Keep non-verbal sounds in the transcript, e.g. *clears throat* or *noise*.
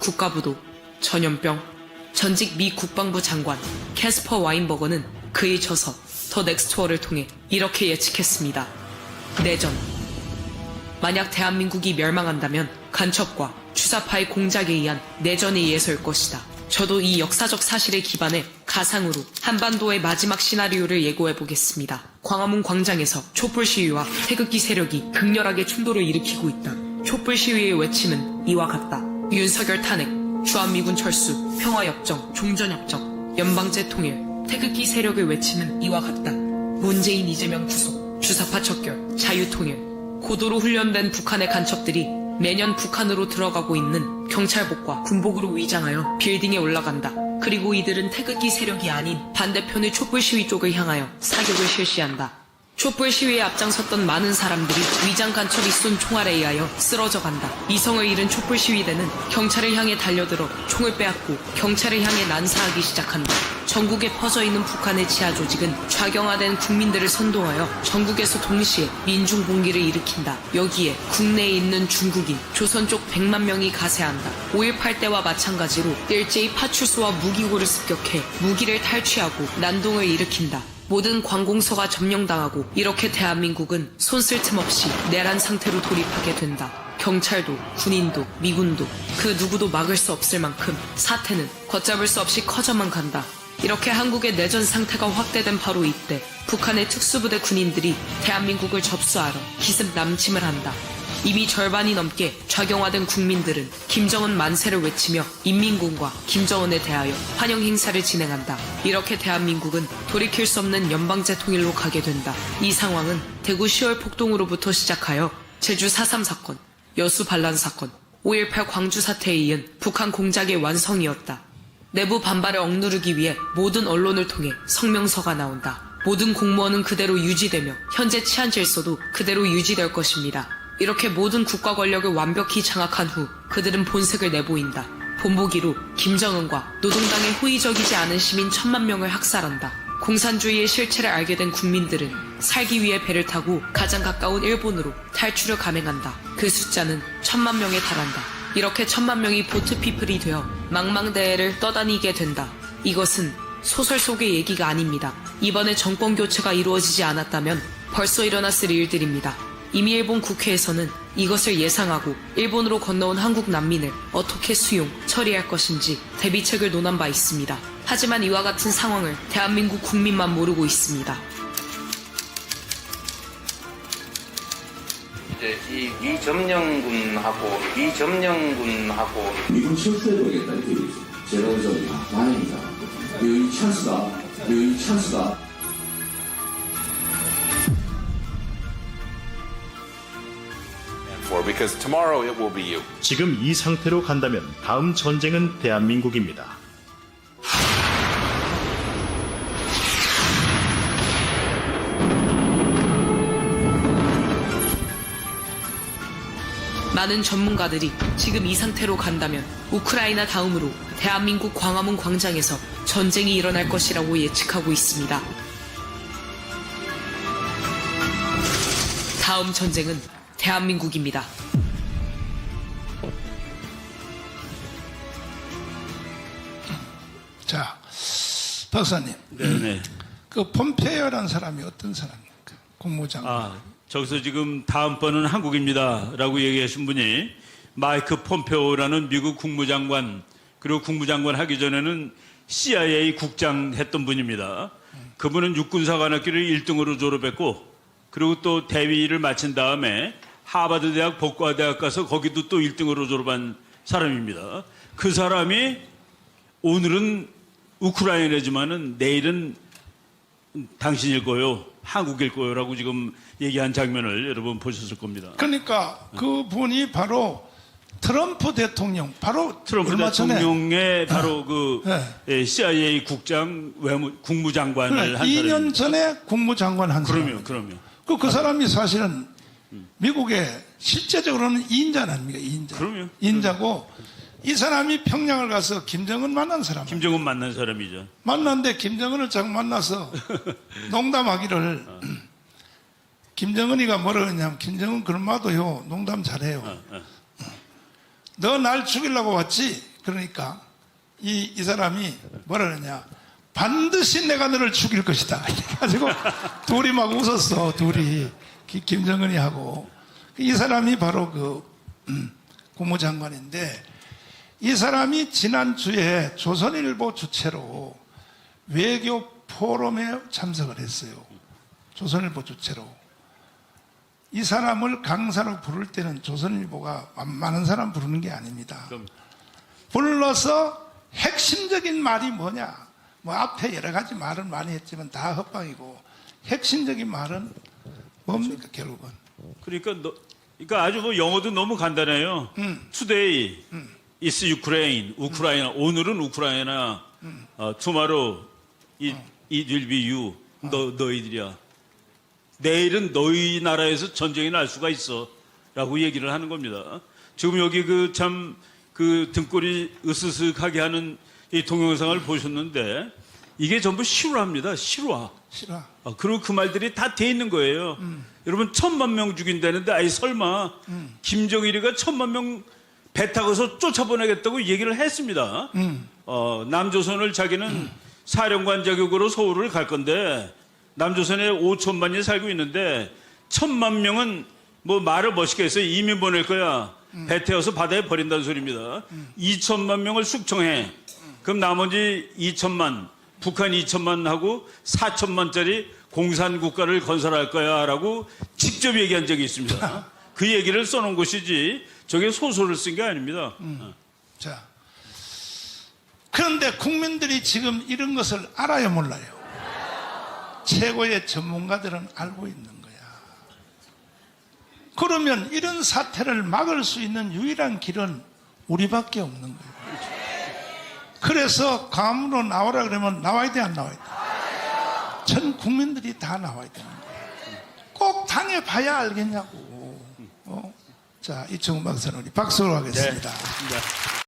국가부도, 전염병, 전직 미 국방부 장관 캐스퍼 와인버거는 그의 저서 더 넥스트워를 통해 이렇게 예측했습니다. 내전. 만약 대한민국이 멸망한다면 간첩과 주사파의 공작에 의한 내전이 예서일 것이다. 저도 이 역사적 사실에 기반해 가상으로 한반도의 마지막 시나리오를 예고해 보겠습니다. 광화문 광장에서 촛불 시위와 태극기 세력이 극렬하게 충돌을 일으키고 있다. 촛불 시위의 외침은 이와 같다. 윤석열 탄핵, 주한미군 철수, 평화협정, 종전협정, 연방제 통일, 태극기 세력의 외침은 이와 같다. 문재인 이재명 구속, 주사파 척결, 자유통일, 고도로 훈련된 북한의 간첩들이 매년 북한으로 들어가고 있는 경찰복과 군복으로 위장하여 빌딩에 올라간다. 그리고 이들은 태극기 세력이 아닌 반대편의 촛불 시위 쪽을 향하여 사격을 실시한다. 촛불 시위에 앞장섰던 많은 사람들이 위장 간 첩이 쏜 총알에 의하여 쓰러져 간다. 이성을 잃은 촛불 시위대는 경찰을 향해 달려들어 총을 빼앗고 경찰을 향해 난사하기 시작한다. 전국에 퍼져 있는 북한의 지하 조직은 좌경화된 국민들을 선동하여 전국에서 동시에 민중 봉기를 일으킨다. 여기에 국내에 있는 중국인, 조선 쪽 100만 명이 가세한다. 5.18 때와 마찬가지로 일제히 파출소와 무기고를 습격해 무기를 탈취하고 난동을 일으킨다. 모든 관공서가 점령당하고 이렇게 대한민국은 손쓸 틈 없이 내란 상태로 돌입하게 된다. 경찰도 군인도 미군도 그 누구도 막을 수 없을 만큼 사태는 걷잡을 수 없이 커져만 간다. 이렇게 한국의 내전 상태가 확대된 바로 이때 북한의 특수부대 군인들이 대한민국을 접수하러 기습 남침을 한다. 이미 절반이 넘게 좌경화된 국민들은 김정은 만세를 외치며 인민군과 김정은에 대하여 환영 행사를 진행한다. 이렇게 대한민국은 돌이킬 수 없는 연방제 통일로 가게 된다. 이 상황은 대구 10월 폭동으로부터 시작하여 제주 4.3 사건, 여수 반란 사건, 5.18 광주 사태에 이은 북한 공작의 완성이었다. 내부 반발을 억누르기 위해 모든 언론을 통해 성명서가 나온다. 모든 공무원은 그대로 유지되며 현재 치안 질서도 그대로 유지될 것입니다. 이렇게 모든 국가 권력을 완벽히 장악한 후 그들은 본색을 내보인다. 본보기로 김정은과 노동당의 호의적이지 않은 시민 천만 명을 학살한다. 공산주의의 실체를 알게 된 국민들은 살기 위해 배를 타고 가장 가까운 일본으로 탈출을 감행한다. 그 숫자는 천만 명에 달한다. 이렇게 천만 명이 보트피플이 되어 망망대해를 떠다니게 된다. 이것은 소설 속의 얘기가 아닙니다. 이번에 정권 교체가 이루어지지 않았다면 벌써 일어났을 일들입니다. 이미 일본 국회에서는 이것을 예상하고 일본으로 건너온 한국 난민을 어떻게 수용, 처리할 것인지 대비책을 논한 바 있습니다. 하지만 이와 같은 상황을 대한민국 국민만 모르고 있습니다. 이제 이 미점령군하고 미점령군하고 미군. 제가 그래서 야, 다행이다. 여기 찬스다. 여기 찬스다. For because tomorrow it will be you. 지금 이 상태로 간다면 다음 전쟁은 대한민국입니다. 많은 전문가들이 지금 이 상태로 간다면 우크라이나 다음으로 대한민국 광화문 광장에서 전쟁이 일어날 것이라고 예측하고 있습니다. 다음 전쟁은 대한민국입니다. 자, 박사님. 네네. 그 폼페이오라는 사람이 어떤 사람입니까? 국무장관. 아, 저기서 지금 다음번은 한국입니다. 라고 얘기하신 분이 마이크 폼페오라는 미국 국무장관, 그리고 국무장관 하기 전에는 CIA 국장 했던 분입니다. 그분은 육군사관학교를 1등으로 졸업했고, 그리고 또 대위를 마친 다음에 하버드 대학 복과대학 가서 거기도 또 1등으로 졸업한 사람입니다. 그 사람이 오늘은 우크라이나지만은 내일은 당신일 거요, 한국일 거요라고 지금 얘기한 장면을 여러분 보셨을 겁니다. 그러니까 그 분이 바로 트럼프 대통령, 바로 트럼프 대통령의 바로 그 네. 예, CIA 국장 외무 국무장관을 그래, 한 2년 사람입니다. 전에 국무장관 한. 그러면 그러면 그, 그 사람이 사실은 미국의 실제적으로는 2인자 아닙니까? 2인자. 그럼요. 인자고 이 사람이 평양을 가서 김정은 만난 사람. 김정은 만난 사람이죠. 만났는데 김정은을 장 만나서 *laughs* 농담하기를 *clears throat* 김정은이가 뭐라 그러냐면 김정은 그런 마도요 농담 잘해요. 너날 죽이려고 왔지? 그러니까 이, 이 사람이 뭐라 그러냐. 반드시 내가 너를 죽일 것이다. *laughs* 이래가지고 둘이 막 웃었어. 둘이. 기- 김정은이 하고. 이 사람이 바로 그 음, 국무장관인데 이 사람이 지난주에 조선일보 주최로 외교 포럼에 참석을 했어요. 조선일보 주최로. 이 사람을 강사로 부를 때는 조선일보가 많은 사람 부르는 게 아닙니다. 불러서 핵심적인 말이 뭐냐? 뭐 앞에 여러 가지 말을 많이 했지만 다 헛방이고 핵심적인 말은 뭡니까 결국은? 그러니까 너, 그러니까 아주 뭐 영어도 너무 간단해요. Today is Ukraine, 우크라이나. 오늘은 우크라이나. 어, tomorrow it, it will be you. 너 너희들이야. 내일은 너희 나라에서 전쟁이 날 수가 있어라고 얘기를 하는 겁니다. 지금 여기 그 참그 등골이 으스스하게 하는 이 동영상을 보셨는데 이게 전부 실화입니다. 실화. 싫어. 아, 그리고 그 말들이 다 돼 있는 거예요. 여러분 천만 명 죽인다는데 아이 설마 김정일이가 천만 명 배 타고서 쫓아보내겠다고 얘기를 했습니다. 어, 남조선을 자기는 사령관 자격으로 서울을 갈 건데 남조선에 5천만이 살고 있는데 천만 명은 뭐 말을 멋있게 해서 이민 보낼 거야. 배 태워서 바다에 버린다는 소리입니다. 2천만 명을 숙청해. 그럼 나머지 2천만, 북한 2천만 하고 4천만짜리 공산 국가를 건설할 거야 라고 직접 얘기한 적이 있습니다. *laughs* 그 얘기를 써놓은 것이지 저게 소설을 쓴 게 아닙니다. 자. 그런데 국민들이 지금 이런 것을 알아요, 몰라요? 최고의 전문가들은 알고 있는 거야. 그러면 이런 사태를 막을 수 있는 유일한 길은 우리밖에 없는 거예요. 그래서 감으로 나오라 그러면 나와야 돼, 안 나와야 돼? 전 국민들이 다 나와야 되는 거예요. 꼭 당해봐야 알겠냐고. 어? 자, 이청훈 박사는 우리 박수로 하겠습니다. 네.